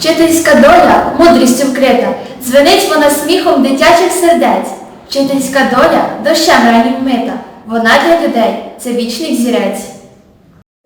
Вчительська доля мудрістю вкрита, дзвенить вона сміхом дитячих сердець. Вчительська доля дощем ранів вмита, вона для людей це вічний взірець.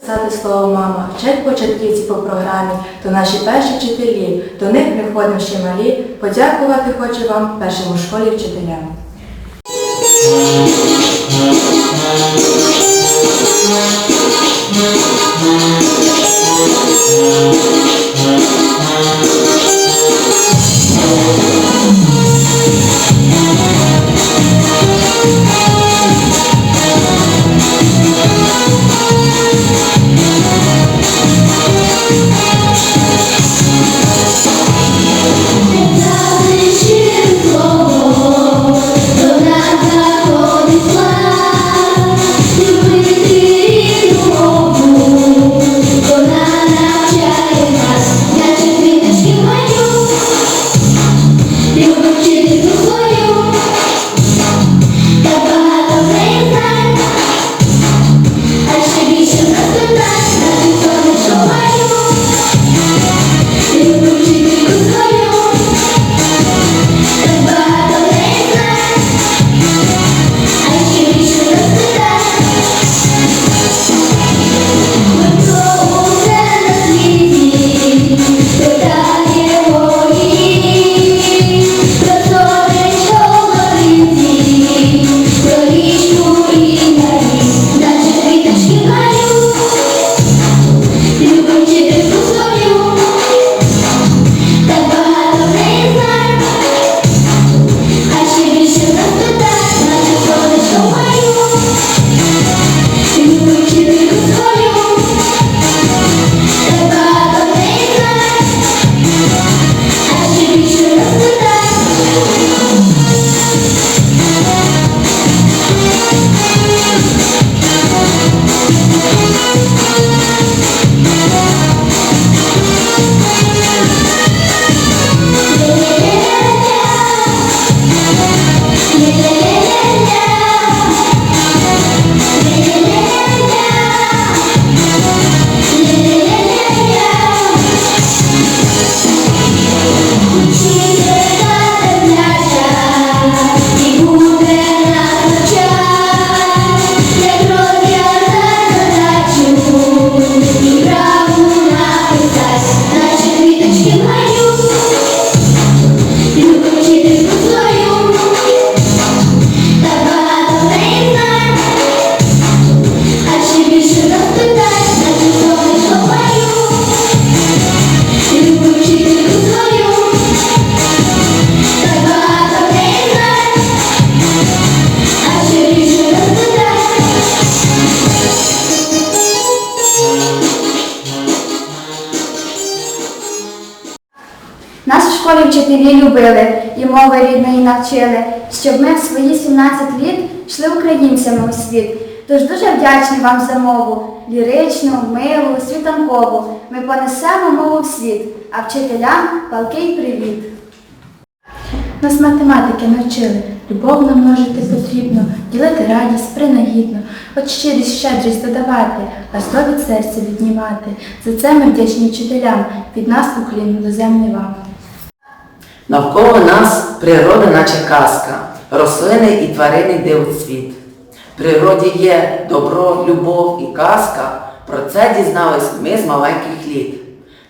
Писати слово мама, вчать початківці по програмі, то наші перші вчителі, до них приходимо ще малі. Подякувати хочу вам першим у школі вчителям. А вчителі любили і мови рідної навчили, щоб ми в свої 17 літ йшли українцями у світ. Тож дуже вдячні вам за мову, ліричну, милу, світанкову. Ми понесемо мову в світ, а вчителям палкий привіт. Нас математики навчили, любов намножити потрібно, ділити радість принагідно, от щирість, щедрість додавати, а зло від серця віднімати. За це ми вдячні вчителям, від нас уклін доземний вам. Навколо нас природа наче казка, рослини і тварини дивить світ. В природі є добро, любов і казка. Про це дізнались ми з маленьких літ.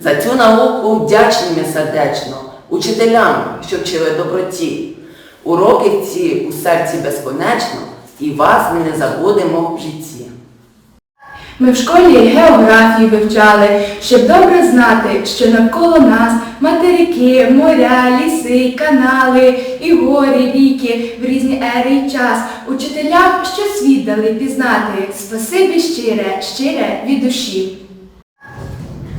За цю науку вдячні ми сердечно, учителям, що вчили доброті. Уроки ці у серці безконечно, і вас ми не забудемо в житті. Ми в школі географію вивчали, щоб добре знати, що навколо нас материки, моря, ліси, канали, і гори, ріки в різні ери і час. Учителям, що світ дали пізнати, спасибі щире, щире від душі.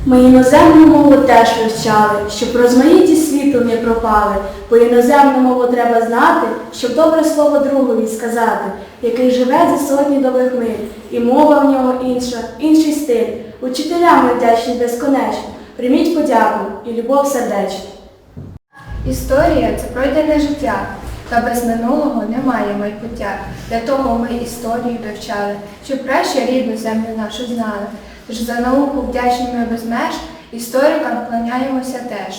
Ми іноземну мову теж вивчали, щоб розмаїті світу не пропали, бо іноземну мову треба знати, щоб добре слово другові сказати, який живе за сотні довгих миль, і мова в нього інша, інший стиль. Учителям вдячні безконечно, прийміть подяку і любов сердечну. Історія це пройдене життя, та без минулого немає майбуття. Для того ми історію вивчали, щоб краще рідну землю нашу знали. Тож за науку вдячні ми без меж Історикам вклоняємося теж.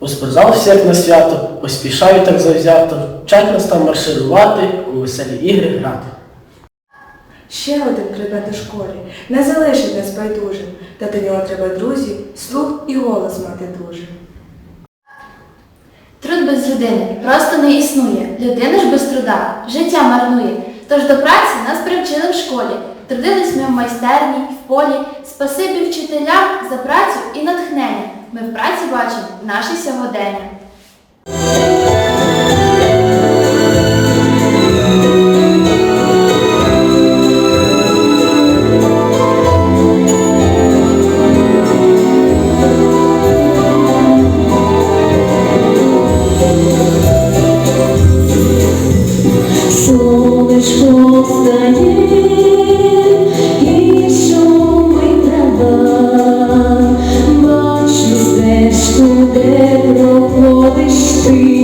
У спортзал всіх на свято, поспішаю так завзято, вчать нас там марширувати, у веселі ігри грати. Ще один предмет у школі не залишить нас байдужим, та до нього треба друзів, слух і голос мати дуже. Труд без людини просто не існує. Людина ж без труда життя марнує. Тож до праці нас привчили в школі. Трудились ми в майстерні, в полі. Спасибі вчителям за працю і натхнення. Ми в праці бачимо наше сьогодення. see.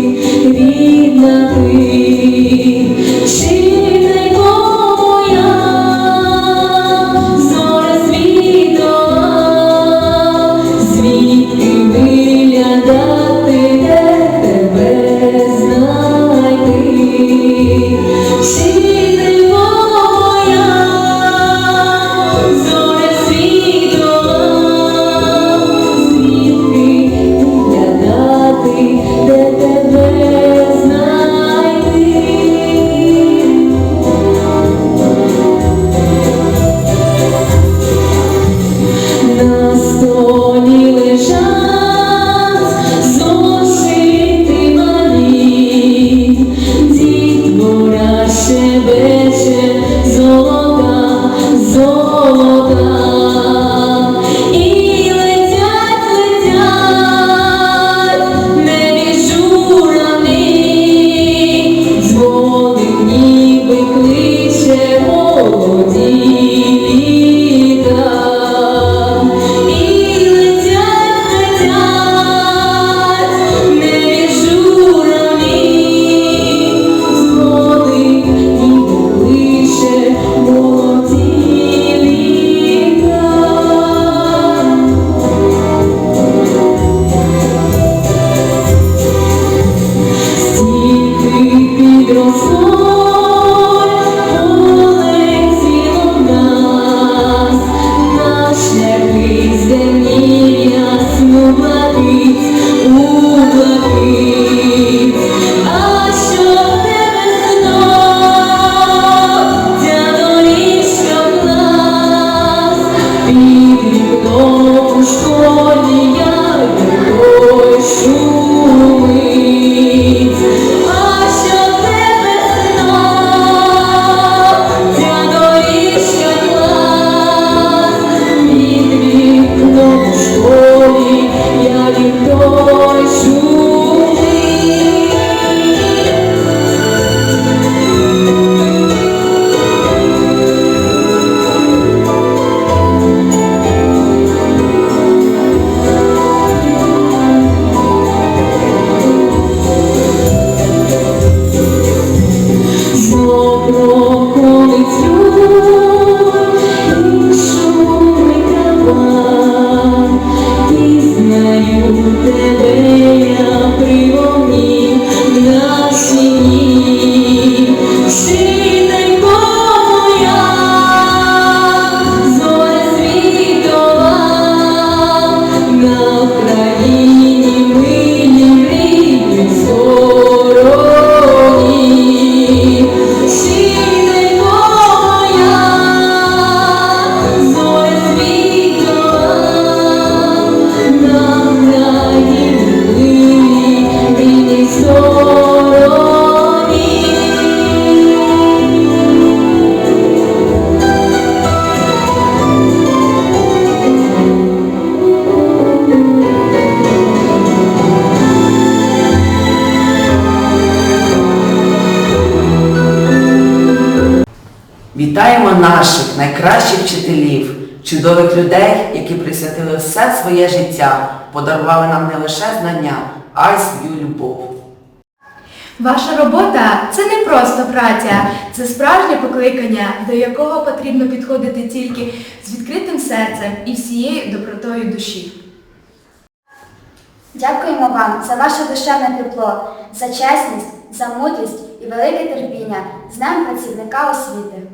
Вітаємо наших найкращих вчителів, чудових людей, які присвятили все своє життя, подарували нам не лише знання, а й свою любов. Ваша робота це не просто праця, це справжнє покликання, до якого потрібно підходити тільки з відкритим серцем і всією добротою душі. Дякуємо вам за ваше душевне тепло, за чесність, за мудрість і велике терпіння з Днем працівника освіти.